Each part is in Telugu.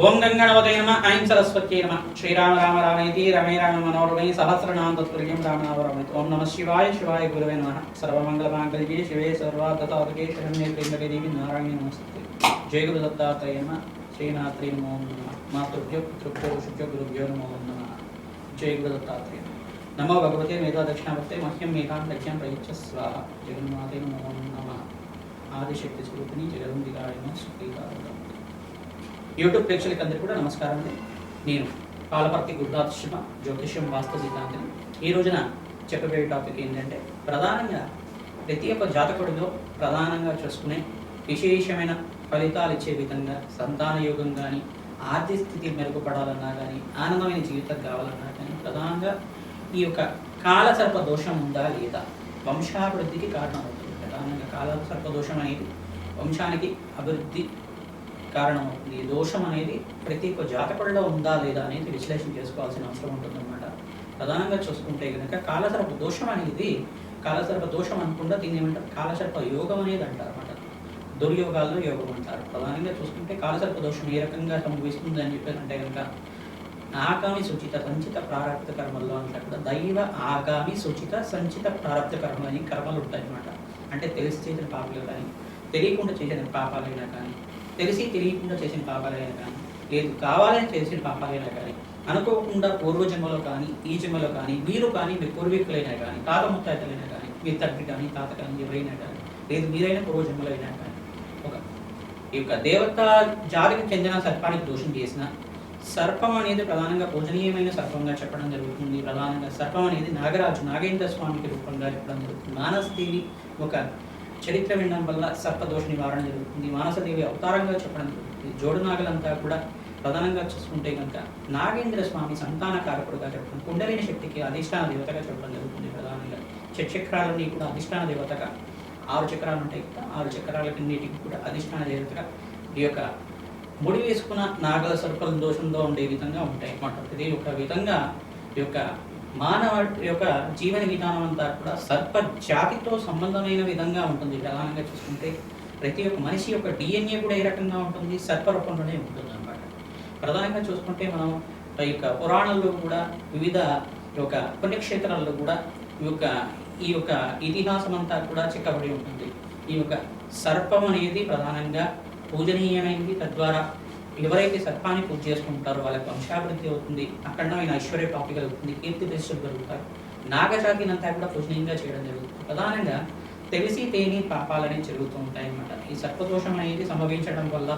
ఓం గంగణవతే నమ ఐం సరస్వత్యై నమ. శ్రీరామ రామ రామేతి రమే రామ మనోరమే సహస్రనామ తత్పుల్యం రామనామరమేతి. ఓం నమ శివాయ శివాయ గురువే నమ. సర్వమంగళమాంగళ్యే శివే సర్వార్థతాదుకే శరణ్యే త్ర్యంబకే దేవి నారాయణ నమస్తే జయ గురు దత్తాత్రేయ నమ. శ్రీనాథ్రీ నమో నమ. మాతృభ్యో పితృభ్యో ఋషిభ్యో గురుభ్యో నమో నమ. జయ గురు దత్తాత్రేయ నమో. భగవతే మేధా దక్షిణావర్తే మహ్యం మేధాం లక్ష్యం ప్రయుచ్చ స్వాహ. జగన్మాతే నమో నమ. ఆదిశక్తి స్వరూపిణి జగదంబికాయ సుఖీకారం యూట్యూబ్ ప్రేక్షకులకి అందరికీ కూడా నమస్కారం అండి. నేను పాలపర్తి శివ జ్యోతిష్యం వాస్తు సిద్ధాంతం ఈ రోజున చెప్పబోయే టాపిక్ ఏంటంటే ప్రధానంగా ప్రతి ఒక్క జాతకుడిలో ప్రధానంగా చూసుకునే విశేషమైన ఫలితాలు ఇచ్చే విధంగా సంతాన యోగం కానీ ఆర్థిక స్థితి మెరుగుపడాలన్నా కానీ ఆనందమైన జీవితం కావాలన్నా కానీ ప్రధానంగా ఈ యొక్క కాలసర్ప దోషం ఉందా లేదా? వంశాభివృద్ధికి కారణం అవుతుంది ప్రధానంగా కాలసర్ప దోషం అనేది వంశానికి అభివృద్ధి కారణమవుతుంది. ఈ దోషం అనేది ప్రతి ఒక్క జాతకుడిలో ఉందా లేదా అనేది విశ్లేషణ చేసుకోవాల్సిన అవసరం ఉంటుందన్నమాట. ప్రధానంగా చూసుకుంటే కనుక కాలసర్ప దోషం అనేది కాలసర్ప దోషం అనుకుండా దీన్ని ఏమంటారు? కాలసర్ప యోగం అనేది అంటారు అనమాట దుర్యోగాల్లో యోగం అంటారు. ప్రధానంగా చూసుకుంటే కాలసర్ప దోషం ఏ రకంగా సంభవిస్తుంది అని చెప్పారంటే కనుక ఆగామి సూచిత సంచిత ప్రారంభ కర్మల్లో అంతా కూడా దైవ ఆగామి సూచిత సంచిత ప్రారంభ కర్మ అని కర్మలు ఉంటాయి అన్నమాట అంటే తెలిసి చేసిన పాపాలు కానీ తెలియకుండా చేసిన పాపాలైనా కానీ తెలిసి తెలియకుండా చేసిన పాపాలైనా కానీ లేదు కావాలని చేసిన పాపాలైనా కానీ అనుకోకుండా పూర్వజన్మలో కానీ ఈ జన్మలో కానీ మీరు కానీ మీ పూర్వీకులైనా కానీ తాత ముత్తాతలైనా కానీ మీ తండ్రి కానీ తాత కానీ ఎవరైనా కానీ లేదు మీరైనా పూర్వజన్మలో అయినా కానీ ఒక ఈ యొక్క దేవత జాతికి చెందిన సర్పానికి దోషం చేసిన సర్పం అనేది ప్రధానంగా పూజనీయమైన సర్పంగా చెప్పడం జరుగుతుంది. ప్రధానంగా సర్పం అనేది నాగరాజు నాగేంద్ర స్వామికి రూపంగా చెప్పడం జరుగుతుంది. మానసదేవి ఒక చరిత్ర వినడం వల్ల సర్పదోష నివారణ జరుగుతుంది. మానసదేవి అవతారంగా చెప్పడం జరుగుతుంది. జోడు నాగలంతా కూడా ప్రధానంగా చూసుకుంటే కనుక నాగేంద్ర స్వామి సంతాన కారకుడుగా చెప్పడం కుండలిని శక్తికి అధిష్టాన దేవతగా చెప్పడం జరుగుతుంది ప్రధానంగా. చక్రాలన్నీ కూడా అధిష్టాన దేవతగా ఆరు చక్రాలు ఉంటాయి కదా ఆరు చక్రాలన్నిటికి కూడా అధిష్టాన దేవతగా ఈ యొక్క ముడి వేసుకున్న నాగల సర్పల దోషంతో ఉండే విధంగా ఉంటాయి అన్నమాట. ఇది ఒక విధంగా ఈ యొక్క మానవ యొక్క జీవన విధానం అంతా కూడా సర్ప జాతితో సంబంధమైన విధంగా ఉంటుంది. ప్రధానంగా చూసుకుంటే ప్రతి ఒక్క మనిషి యొక్క డిఎన్ఏ కూడా ఏ రకంగా ఉంటుంది? సర్ప రూపంలోనే ఉంటుంది అనమాట ప్రధానంగా చూసుకుంటే మనం ఈ యొక్క పురాణాల్లో కూడా వివిధ యొక్క పుణ్యక్షేత్రాల్లో కూడా ఈ యొక్క ఈ యొక్క ఇతిహాసం అంతా కూడా చిక్కబడి ఉంటుంది. ఈ యొక్క సర్పం అనేది ప్రధానంగా పూజనీయమైనది. తద్వారా ఎవరైతే సర్పాన్ని పూజ చేసుకుంటారో వాళ్ళకి వంశాభివృద్ధి అవుతుంది అఖండమైన ఐశ్వర్య ప్రాప్తి కలుగుతుంది కీర్తి ప్రతిష్టలు కలుగుతారు. నాగజాతినంతా కూడా పూజనీయంగా చేయడం జరుగుతుంది. ప్రధానంగా తెలిసి తేని పాపాలని జరుగుతూ ఉంటాయి అన్నమాట ఈ సర్పదోషం అనేది సంభవించడం వల్ల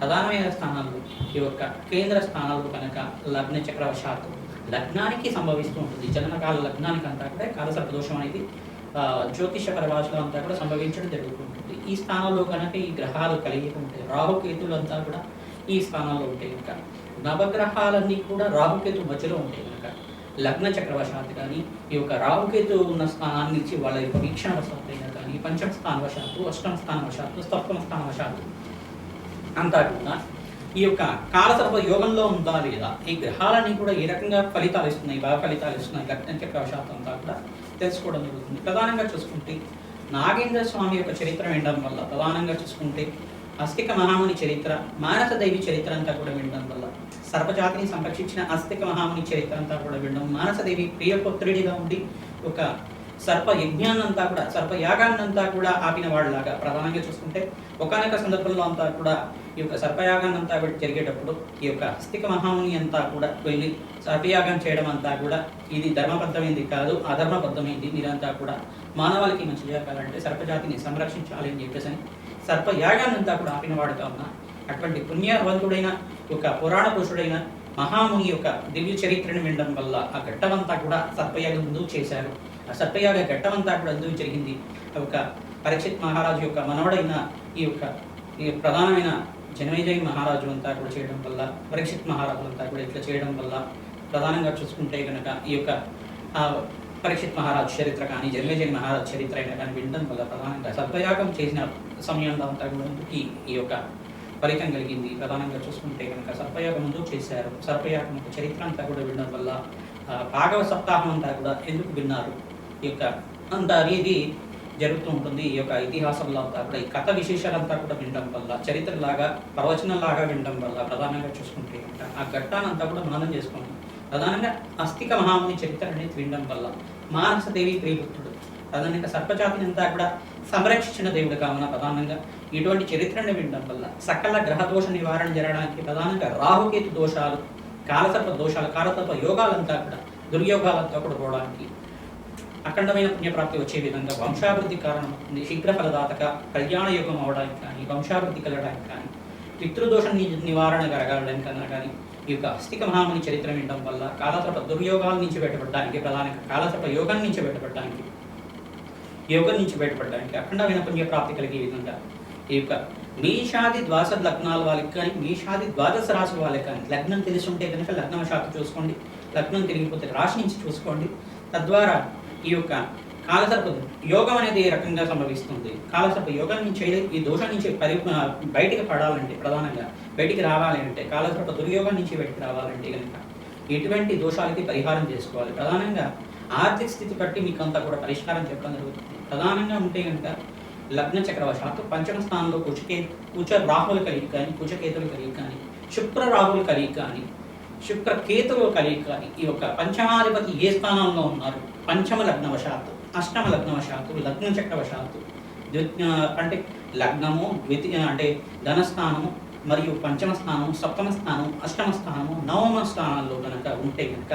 ప్రధానమైన స్థానాలు ఈ యొక్క కేంద్ర స్థానాలు కనుక లగ్న చక్రవశాత్తు లగ్నానికి సంభవిస్తూ ఉంటుంది. జననకాల లగ్నానికి అంతా కూడా కాల సర్పదోషం అనేది జ్యోతిష పరిభాషలో అంతా కూడా సంభవించడం జరుగుతుంటుంది ఈ స్థానంలో కనుక ఈ గ్రహాలు కలిగి ఉంటాయి రాహుకేతులు అంతా కూడా ఈ స్థానంలో ఉంటాయి కనుక. నవగ్రహాలన్నీ కూడా రాహుకేతు మధ్యలో ఉంటాయి కనుక. లగ్న చక్రవశాత్తు కానీ ఈ యొక్క రాహుకేతు ఉన్న స్థానాన్ని ఇచ్చి వాళ్ళ యొక్క వీక్షణ వశాత్తు అయినా కానీ పంచమ స్థానవశాత్తు అష్టమ స్థానవశాత్తు సప్తమ స్థాన వశాత్తు అంతా కూడా ఈ యొక్క కాలసర్ప యోగంలో ఉందా లేదా? ఈ గ్రహాలన్నీ కూడా ఏ రకంగా ఫలితాలు ఇస్తున్నాయి? బాగా ఫలితాలు ఇస్తున్నాయి. లగ్న చక్రవశాత్తు అంతా కూడా తెలుసుకోవడం జరుగుతుంది. ప్రధానంగా చూసుకుంటే నాగేంద్ర స్వామి యొక్క చరిత్ర వినడం వల్ల ప్రధానంగా చూసుకుంటే అస్తిక మహాముని చరిత్ర మానస దేవి చరిత్ర అంతా కూడా వినడం వల్ల సర్పజాతిని సంరక్షించిన అస్తిక మహాముని చరిత్ర అంతా కూడా వినడం మానసదేవి ప్రియపుత్రుడిగా ఉండి ఒక సర్ప యజ్ఞాన్నంతా కూడా సర్ప యాగాన్నంతా కూడా ఆపిన వాళ్ళలాగా ప్రధానంగా చూసుకుంటే ఒకనొక సందర్భంలో అంతా కూడా ఈ యొక్క సర్పయాగాన్నంతా కూడా జరిగేటప్పుడు ఈ యొక్క అస్తిక మహాముని అంతా కూడా వెళ్ళి సర్పయాగం చేయడం అంతా కూడా ఇది ధర్మబద్ధమైంది కాదు అధర్మబద్ధమైంది మీరంతా కూడా మానవాళికి మంచి జరగాలంటే సర్పజాతిని సంరక్షించాలి అని చెప్పేసి అని సర్పయాగాన్ని అంతా కూడా ఆపిన వాడు కావున అటువంటి పుణ్యవంతుడైన ఒక పురాణ పురుషుడైన మహాముని యొక్క దివ్య చరిత్రను వినడం వల్ల ఆ ఘట్టమంతా కూడా సర్పయాగం ముందు చేశారు. ఆ సర్పయాగ ఘట్టమంతా కూడా అందుకు జరిగింది. ఒక పరీక్షిత్ మహారాజు యొక్క మనవడైన ఈ యొక్క ఈ ప్రధానమైన జనమేజయ మహారాజు అంతా కూడా చేయడం వల్ల పరీక్షిత్ మహారాజు అంతా కూడా ఇట్లా చేయడం వల్ల ప్రధానంగా చూసుకుంటే కనుక ఈ యొక్క ఆ, పరీక్షిత్ మహారాజు చరిత్ర కానీ జనమేజయ మహారాజు చరిత్ర అయినా కానీ వినడం వల్ల ప్రధానంగా సత్వయాగం చేసిన సమయంలో అంతా కూడా ఈ యొక్క ఫలితం కలిగింది. ప్రధానంగా చూసుకుంటే కనుక సర్పయాగం ముందు చేశారు. సర్పయాగం యొక్క చరిత్ర అంతా కూడా వినడం వల్ల భాగవ సప్తాహం అంతా కూడా ఎందుకు విన్నారు? ఈ యొక్క అంత అనేది జరుగుతూ ఉంటుంది. ఈ యొక్క ఇతిహాసంలో అంతా కూడా ఈ కథ విశేషాలంతా కూడా వినడం వల్ల చరిత్రలాగా ప్రవచనంలాగా వినడం వల్ల ప్రధానంగా చూసుకుంటే కనుక ఆ ఘట్టానంతా కూడా మననం చేసుకుంటాం. ప్రధానంగా అస్థిక మహాముని చరిత్ర అనేది వినడం వల్ల మానసదేవి ప్రియభక్తుడు ప్రధానంగా సర్పజాతిని అంతా కూడా సంరక్షించిన దేవుడు కావున ప్రధానంగా ఇటువంటి చరిత్రను వినడం వల్ల సకల గ్రహ దోష నివారణ జరగడానికి ప్రధానంగా రాహుకేతు దోషాలు కాలసర్ప దోషాలు కాలసర్ప యోగాలంతా కూడా దుర్యోగాలంతా కూడా పోవడానికి అఖండమైన పుణ్యప్రాప్తి వచ్చే విధంగా వంశాభివృద్ధి కారణమవుతుంది. శీఘ్ర ఫలదాతక కళ్యాణ యోగం అవడానికి కానీ వంశాభివృద్ధి కలగడానికి కానీ పితృదోష నివారణ కలగడానికి కన్నా కానీ ఈ యొక్క అస్థిక మహాముని చరిత్ర వినడం వల్ల కాలసర్ప దుర్యోగాల నుంచి బయటపడడానికి ప్రధానంగా కాలసర్ప యోగం నుంచి బయటపడడానికి యోగం నుంచి బయటపడడానికి అఖండమైన పుణ్యప్రాప్తి కలిగే విధంగా ఈ యొక్క మీషాది ద్వాదశ లగ్నాల వాళ్ళకి కానీ మీషాది ద్వాదశ రాశి వాళ్ళకి కానీ లగ్నం తెలిసి ఉంటే కనుక లగ్నం శాఖ చూసుకోండి. లగ్నం తెలియకపోతే రాశి నుంచి చూసుకోండి. తద్వారా ఈ యొక్క కాలసర్ప యోగం అనేది ఏ రకంగా సంభవిస్తుంది? కాలసర్ప యోగం నుంచి ఈ దోషం నుంచి పరి బయటికి పడాలంటే ప్రధానంగా బయటికి రావాలి అంటే కాలసర్ప దుర్యోగం నుంచి బయటికి రావాలంటే కనుక ఎటువంటి దోషాలకి పరిహారం చేసుకోవాలి? ప్రధానంగా ఆర్థిక స్థితి బట్టి మీకు అంతా కూడా పరిష్కారం చెప్పడం జరుగుతుంది. ప్రధానంగా ఉంటే కనుక లగ్న చక్రవశాత్తు పంచమ స్థానంలో కుచకే కుచ రాహుల కలిగి కానీ కుచకేతులు కలిగి కానీ శుక్ర రాహులు కలిగి కానీ శుక్ర కేతువులు కలిగి కానీ ఈ యొక్క పంచమాధిపతి ఏ స్థానంలో ఉన్నారు? పంచమ లగ్నవశాత్తు. అష్టమ లగ్నవశాత్తు లగ్న చక్రవశాత్తు అంటే లగ్నము ద్వితీ అంటే ధనస్థానము మరియు పంచమ స్థానం సప్తమ స్థానం అష్టమ స్థానము నవమ స్థానాల్లో కనుక ఉంటే కనుక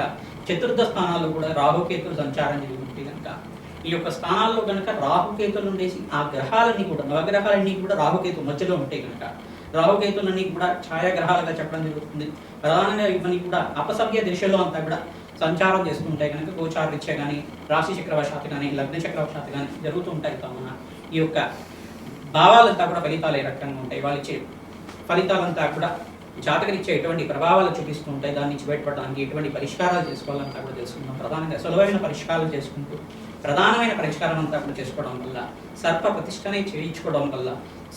చతుర్థ స్థానాల్లో కూడా రాహుకేతులు సంచారం జరిగి ఉంటే కనుక ఈ యొక్క స్థానాల్లో కనుక రాహుకేతులు ఉండేసి ఆ గ్రహాలన్నీ కూడా నవగ్రహాలన్నీ కూడా రాహుకేతు మధ్యలో ఉంటే కనుక రాహుకేతులన్నీ కూడా ఛాయాగ్రహాలుగా చెప్పడం జరుగుతుంది. ప్రధానంగా ఇవన్నీ కూడా అపసవ్య దిశలో అంతా కూడా సంచారం చేస్తుంటాయి కనుక గోచారరీత్యా కానీ రాశి చక్రవశాత్తు కానీ లగ్న చక్రవశాత్తు కానీ జరుగుతూ ఉంటాయి కావున ఈ యొక్క భావాలంతా కూడా ఫలితాలు ఏ రకంగా ఉంటాయి? వాళ్ళు ఇచ్చే ఫలితాలంతా కూడా జాతకరిచ్చే ఎటువంటి ప్రభావాలు చూపిస్తూ ఉంటాయి? దాని నుంచి బయటపడడానికి ఎటువంటి పరిష్కారాలు చేసుకోవాలంతా కూడా తెలుసుకుందాం. ప్రధానంగా సులభమైన పరిష్కారాలు చేసుకుంటూ ప్రధానమైన పరిష్కారం అంతా కూడా చేసుకోవడం వల్ల సర్ప ప్రతిష్టనే చేయించుకోవడం వల్ల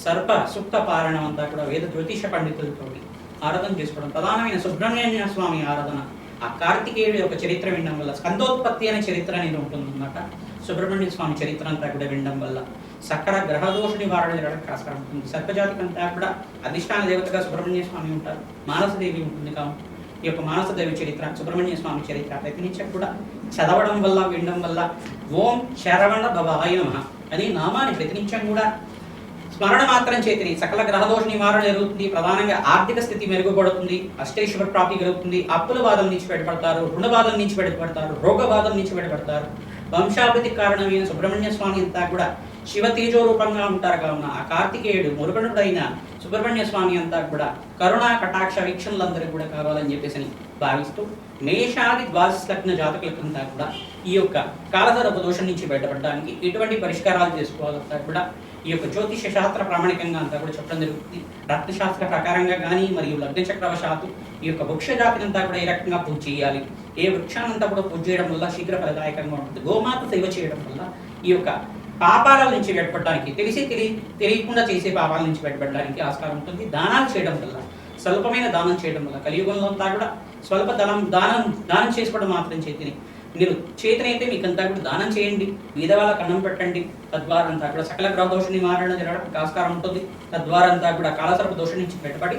సర్ప సుప్త పారాయణం అంతా కూడా వేద జ్యోతిష పండితులతో ఆరాధన చేసుకోవడం ప్రధానమైన సుబ్రహ్మణ్య స్వామి ఆరాధన ఆ కార్తికేయుడు యొక్క చరిత్ర వినడం వల్ల స్కందోత్పత్తి అనే చరిత్ర అనేది ఉంటుందన్నమాట. సుబ్రహ్మణ్య స్వామి చరిత్ర అంతా కూడా వినడం వల్ల సకల గ్రహదోష నివారణ జరగడానికి ఆస్కారం ఉంటుంది. సర్పజాతి అంతా కూడా అధిష్టాన దేవతగా సుబ్రహ్మణ్య స్వామి ఉంటారు. మానసదేవి ఉంటుంది కాబట్టి ఈ యొక్క మానసదేవి చరిత్ర సుబ్రహ్మణ్య స్వామి చరిత్ర ప్రతినిత్యం కూడా చదవడం వల్ల వినడం వల్ల ఓం శరవణ భవాయ నమ అనే నామాన్ని ప్రతినిత్యం కూడా స్మరణ మాత్రం చేతిని. సకల గ్రహదోష నివారణ జరుగుతుంది. ప్రధానంగా ఆర్థిక స్థితి మెరుగుపడుతుంది. అష్టేశ్వర ప్రాప్తి కలుగుతుంది. అప్పుల బాధల నుంచి బయటపడతారు. రుణ బాధల నుంచి బయటపడతారు. రోగ బాధల నుంచి బయటపడతారు. వంశాభివృద్ధి కారణమైన సుబ్రహ్మణ్య స్వామి అంతా కూడా శివ తేజో రూపంగా ఉంటారు. కావున ఆ కార్తికేయుడు మురుగనుడైన సుబ్రహ్మణ్య స్వామి అంతా కూడా కరుణా కటాక్ష వీక్షణలందరూ కూడా కావాలని చెప్పేసి భావిస్తూ మేషాది ద్వాదశ లగ్న జాతకులకంతా కూడా ఈ యొక్క కాలధర దోషం నుంచి బయటపడడానికి ఎటువంటి పరిష్కారాలు చేసుకోవాలంతా కూడా ఈ యొక్క జ్యోతిష శాస్త్ర ప్రామాణికంగా అంతా కూడా చెప్పడం జరుగుతుంది. రత్నశాస్త్ర ప్రకారంగా కానీ మరియు లగ్నచక్రవశాత్తు ఈ యొక్క వృక్ష జాతిని అంతా కూడా ఏ రకంగా పూజ చేయాలి? ఏ వృక్షానంతా కూడా పూజ చేయడం వల్ల శీఘ్ర ఫలదాయకంగా ఉంటుంది. గోమాత సేవ చేయడం వల్ల ఈ యొక్క పాపాల నుంచి బయటపడడానికి తెలిసి తెలియ తెలియకుండా చేసే పాపాల నుంచి బయటపడడానికి ఆస్కారం ఉంటుంది. దానాలు చేయడం వల్ల స్వల్పమైన దానం చేయడం వల్ల కలియుగంలో అంతా కూడా స్వల్ప దానం దానం దానం చేసుకోవడం మాత్రం చేతిని మీరు చేతనైతే మీకు అంతా కూడా దానం చేయండి. మీద వాళ్ళకి అన్నం పెట్టండి. తద్వారా అంతా కూడా సకల గ్రహ దోష నివారణ జరగడానికి ఆస్కారం ఉంటుంది. తద్వారా అంతా కూడా కాలసర్ప దోషం నుంచి బయటపడి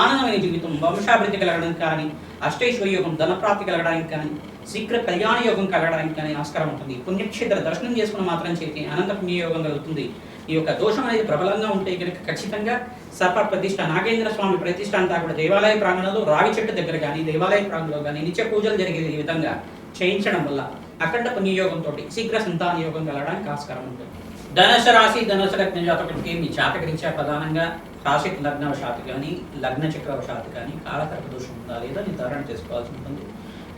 ఆనందమైన జీవితం వంశాభివృద్ధి కలగడానికి కానీ అష్టైశ్వర్య యోగం ధనప్రాప్తి కలగడానికి కానీ శీఘ్ర కళ్యాణ యోగం కలగడానికి కానీ ఆస్కారం ఉంటుంది. పుణ్యక్షేత్ర దర్శనం చేసుకున్న మాత్రం చేతి అనంత పుణ్యయోగం కలుగుతుంది. ఈ యొక్క దోషం అనేది ప్రబలంగా ఉంటే కనుక ఖచ్చితంగా సర్ప ప్రతిష్ట నాగేంద్ర స్వామి ప్రతిష్ట అంతా కూడా దేవాలయ ప్రాంగణంలో రావి చెట్టు దగ్గర కానీ దేవాలయ ప్రాంగణంలో కానీ నిత్య పూజలు జరిగే ఈ విధంగా. చేయించడం వల్ల అఖండ పుణ్యయోగంతో శీఘ్ర సంతాన యోగం కలగడానికి ఆస్కారం ఉంటుంది. ధనుసు రాశి ధనుసు లగ్న జాతకుడికి మీ జాతకరీత్యా ప్రధానంగా రాశి లగ్నవశాత్తు కానీ లగ్న చక్రవశాత్తు కానీ కాలకర్క దోషం ఉందా లేదా నిర్ధారణ చేసుకోవాల్సి ఉంటుంది.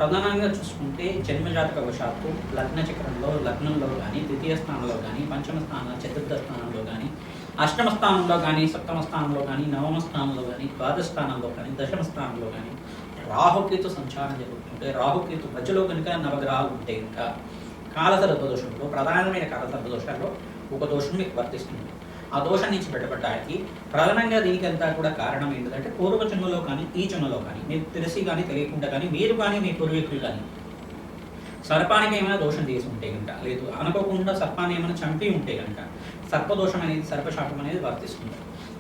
ప్రధానంగా చూసుకుంటే జన్మజాతక వశాత్తు లగ్న చక్రంలో లగ్నంలో కానీ ద్వితీయ స్థానంలో కానీ పంచమ స్థానం చతుర్థ స్థానంలో కానీ అష్టమ స్థానంలో కానీ సప్తమ స్థానంలో కానీ నవమ స్థానంలో కానీ ద్వాదశ స్థానంలో కానీ దశమ స్థానంలో కానీ రాహుకేతు సంచారం జరుగుతుంటే రాహుకేతు మధ్యలో కనుక నవగ్రహాలు ఉంటే ఇంకా కాలసర్ప దోషంలో ప్రధానమైన కాలసర్ప దోషాల్లో ఒక దోషం మీకు వర్తిస్తుంది. ఆ దోషం నుంచి బయటపడడానికి ప్రధానంగా దీనికి అంతా కూడా కారణం ఏంటంటే పూర్వ జన్మలో కానీ ఈ జన్మలో కానీ మీకు తెలిసి కానీ తెలియకుండా కానీ మీరు కానీ మీ పూర్వీకులు కానీ సర్పానికి ఏమైనా దోషం చేసి ఉంటే కనుక లేదు అనుకోకుండా సర్పాన్ని ఏమైనా చంపి ఉంటే కనుక సర్పదోషం అనేది సర్పశాపం అనేది వర్తిస్తుంది.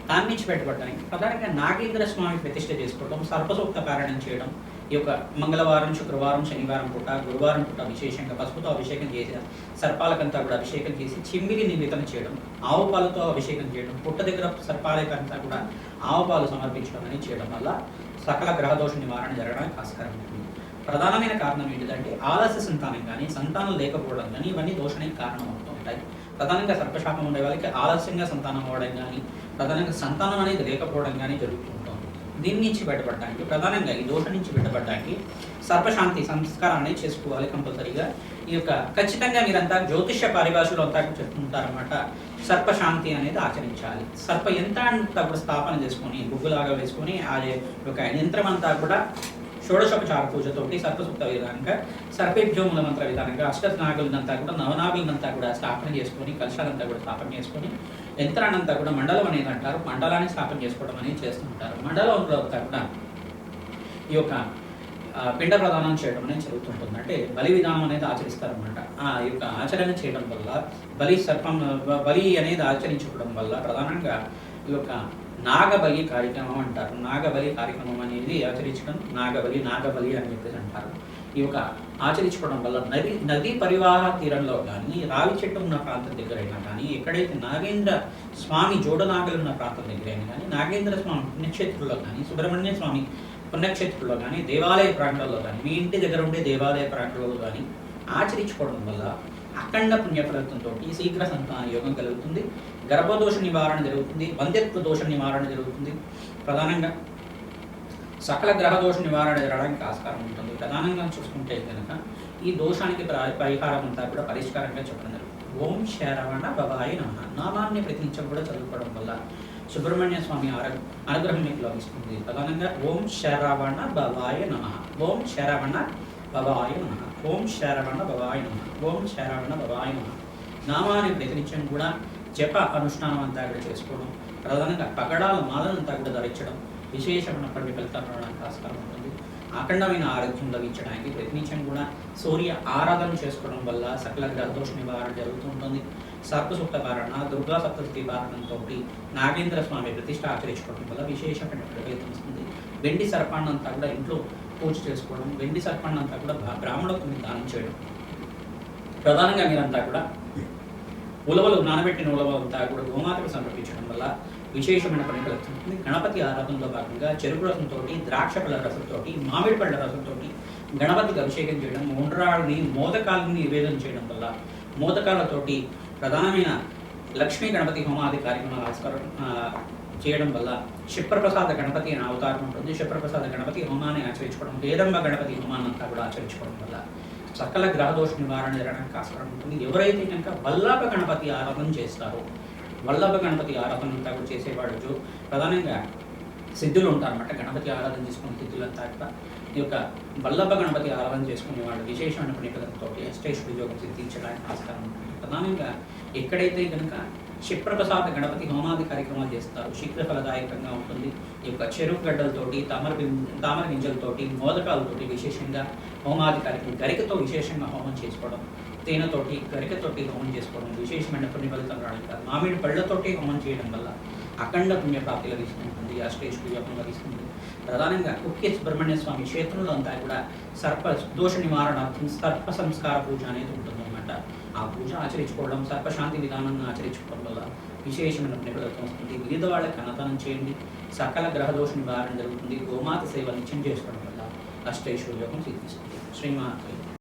దాని నుంచి పెట్టబడడానికి ప్రధానంగా నాగేంద్ర స్వామి ప్రతిష్ఠ చేసుకోవడం సర్పసూక్త పారాయణం చేయడం ఈ యొక్క మంగళవారం శుక్రవారం శనివారం పూట గురువారం పూట విశేషంగా పసుపుతో అభిషేకం చేసి సర్పాలకంతా కూడా అభిషేకం చేసి చిమ్మిలి నివేదన చేయడం ఆవు పాలతో అభిషేకం చేయడం పుట్ట దగ్గర సర్పాలకంతా కూడా ఆవు పాలు సమర్పించడం అని చేయడం వల్ల సకల గ్రహదోష నివారణ జరగడానికి ఆస్కారం ఉంటుంది ప్రధానమైన కారణం ఏంటిదంటే ఆలస్య సంతానం కానీ సంతానం లేకపోవడం కానీ ఇవన్నీ దోషానికి కారణం అవుతూ ఉంటాయి. ప్రధానంగా సర్పశాపం ఉండే వాళ్ళకి ఆలస్యంగా సంతానం అవ్వడం కానీ ప్రధానంగా సంతానం అనేది లేకపోవడం కానీ జరుగుతూ దీని నుంచి బయటపడడానికి ప్రధానంగా ఈ దోషం నుంచి బయటపడడానికి సర్పశాంతి సంస్కారం అనేది చేసుకోవాలి కంపల్సరీగా. ఈ యొక్క ఖచ్చితంగా మీరంతా జ్యోతిష్య పరిభాషలో అంతా చెప్తుంటారనమాట సర్పశాంతి అనేది ఆచరించాలి. సర్ప యంత్రాన్ని కూడా స్థాపన చేసుకొని బుగ్గులాగా వేసుకొని ఆ యొక్క యంత్రం అంతా కూడా షోడశోపచార పూజతోటి సర్పసూక్త విధానంగా సర్పేభ్యోముల మంత్ర విధానంగా అష్టనాగులంతా కూడా నవనాభులంతా కూడా స్థాపన చేసుకొని కలశాలంతా కూడా స్థాపన చేసుకొని యంత్రాన్నంతా కూడా మండలం అనేది అంటారు. మండలాన్ని స్థాపన చేసుకోవడం అనేది చేస్తుంటారు మండలంలో కూడా ఈ యొక్క పిండ ప్రదానం చేయడం అనేది జరుగుతుంటుంది. అంటే బలి విధానం అనేది ఆచరిస్తారనమాట ఆ యొక్క ఆచరణ చేయడం వల్ల బలి సర్పం బలి అనేది ఆచరించుకోవడం వల్ల ప్రధానంగా ఈ యొక్క నాగబలి కార్యక్రమం అంటారు. నాగబలి కార్యక్రమం అనేది ఆచరించడం నాగబలి నాగబలి అని చెప్పేసి అంటారు. ఈ యొక్క ఆచరించుకోవడం వల్ల నది నదీ పరివాహ తీరంలో కానీ రావి చెట్టు ఉన్న ప్రాంతం దగ్గరైనా కానీ ఎక్కడైతే నాగేంద్ర స్వామి జోడనాగలు ఉన్న ప్రాంతం దగ్గరైనా కానీ నాగేంద్ర స్వామి పుణ్యక్షేత్రంలో కానీ సుబ్రహ్మణ్య స్వామి పుణ్యక్షేత్రంలో కానీ దేవాలయ ప్రాంతాల్లో కానీ మీ ఇంటి దగ్గర ఉండే దేవాలయ ప్రాంతాల్లో కానీ ఆచరించుకోవడం వల్ల అఖండ పుణ్యఫలితంతో శీఘ్ర సంతాన యోగం కలుగుతుంది. గర్భదోష నివారణ జరుగుతుంది. వంద్యత్వ దోష నివారణ జరుగుతుంది. ప్రధానంగా సకల గ్రహ దోష నివారణ జరగడానికి ఆస్కారం ఉంటుంది. ప్రధానంగా చూసుకుంటే కనుక ఈ దోషానికి పరిహారం అంతా కూడా పరిష్కారంగా చెప్పడం జరుగుతుంది. ఓం శరవణ భవాయ నమ. నామాన్ని ప్రతినిత్యం కూడా చదువుకోవడం వల్ల సుబ్రహ్మణ్య స్వామి అనుగ్రహం మీకు లభిస్తుంది. ప్రధానంగా ఓం శరవణ భవాయ నమ. ఓం శరవణ భవాయ నమ. ఓం శరవణ భవాయ నమ. ఓం శరవణ భవాయ నమ. నామాన్ని ప్రతినిత్యం కూడా జప అనుష్ఠానం అంతా కూడా చేసుకోవడం ప్రధానంగా పగడాల మాలనంతా కూడా ధరించడం విశేషమైన పండి ఫలితాలు రావడానికి ఆస్కారం ఉంటుంది. అఖండమైన ఆరోగ్యం లభించడానికి ప్రతినిత్యం కూడా. సూర్య ఆరాధన చేసుకోవడం వల్ల సకల గ్రహదోష నివారణ జరుగుతుంటుంది సర్పసూక్త పారణ దుర్గా సప్తశతి పారణంతో నాగేంద్ర స్వామి ప్రతిష్ట ఆచరించుకోవడం వల్ల విశేషమైన ఫలితం వస్తుంది. వెండి సర్పాన్నంతా కూడా ఇంట్లో పూజ చేసుకోవడం వెండి సర్పాన్నంతా కూడా బ్రాహ్మణులకు దానం చేయడం. ప్రధానంగా మీరంతా కూడా ఉలవలు నానబెట్టిన ఉలవలు అంతా కూడా గోమాతకు సమర్పించడం వల్ల విశేషమైన పని కలుగుతుంది గణపతి ఆరాధనలో భాగంగా చెరుకు రసంతో ద్రాక్ష పళ్ళ రసంతో మామిడి పళ్ళ రసంతో గణపతికి అభిషేకం చేయడం ఉండ్రాళ్ళని మోదకాలని నివేదన చేయడం వల్ల మోదకాలతోటి ప్రధానమైన లక్ష్మీ గణపతి హోమాది కార్యక్రమాలు ఆస్కారం ఆ, చేయడం వల్ల క్షిప్రప్రసాద గణపతి అనే అవతారం ఉంటుంది. క్షిప్రప్రసాద గణపతి హోమాన్ని ఆచరించుకోవడం వేదంబ గణపతి హోమాన్ని అంతా కూడా ఆచరించుకోవడం వల్ల సకల గ్రహదోష నివారణ జరగడానికి ఆస్కారం ఉంటుంది. ఎవరైతే కనుక వల్లాప గణపతి ఆరాధన చేస్తారో వల్లభ గణపతి ఆరాధన అంతా కూడా చేసేవాడు జో- ప్రధానంగా సిద్ధులు ఉంటారన్నమాట గణపతి ఆరాధన చేసుకున్న సిద్ధులంతా కూడా ఈ యొక్క వల్లభ గణపతి ఆరాధన చేసుకునే వాళ్ళు విశేషమైన పుణ్యకలతో అష్టేశ్వరి యోగం సిద్ధించడానికి ఆస్కారం ప్రధానంగా ఎక్కడైతే కనుక క్షిప్రప్రసాద గణపతి హోమాది కార్యక్రమాలు చేస్తారు శీఘ్ర ఫలదాయకంగా ఉంటుంది. ఈ యొక్క చెరుకు గడ్డలతోటి తామర తామర గింజలతోటి మోదకాలతోటి విశేషంగా హోమాది కార్యక్రమం గరికతో విశేషంగా హోమం చేసుకోవడం తేనెతోటి గరికతోటి హోమం చేసుకోవడం విశేషమైన పుణ్య ఫలితం రావడం కాదు. మామిడి పళ్ళతోటి హోమం చేయడం వల్ల అఖండ పుణ్యప్రాప్తి లభిస్తుంటుంది అష్టేశ్వరి యోగం లభిస్తుంది. ప్రధానంగా కుక్కే సుబ్రహ్మణ్య స్వామి క్షేత్రంలో అంతా కూడా సర్ప దోష నివారణార్థం సర్ప సంస్కార పూజ అనేది ఉంటుందన్నమాట. ఆ పూజ ఆచరించుకోవడం సర్పశాంతి విధానాన్ని ఆచరించుకోవడం వల్ల విశేషమైన పుణ్యఫలితం వస్తుంది. వివిధ వాళ్ళకి అన్నదానం చేయండి. సకల గ్రహదోష నివారణ జరుగుతుంది. గోమాత సేవ నిత్యం చేసుకోవడం వల్ల అష్టేశ్వరి యోగం సిద్ధిస్తుంది. శ్రీమాత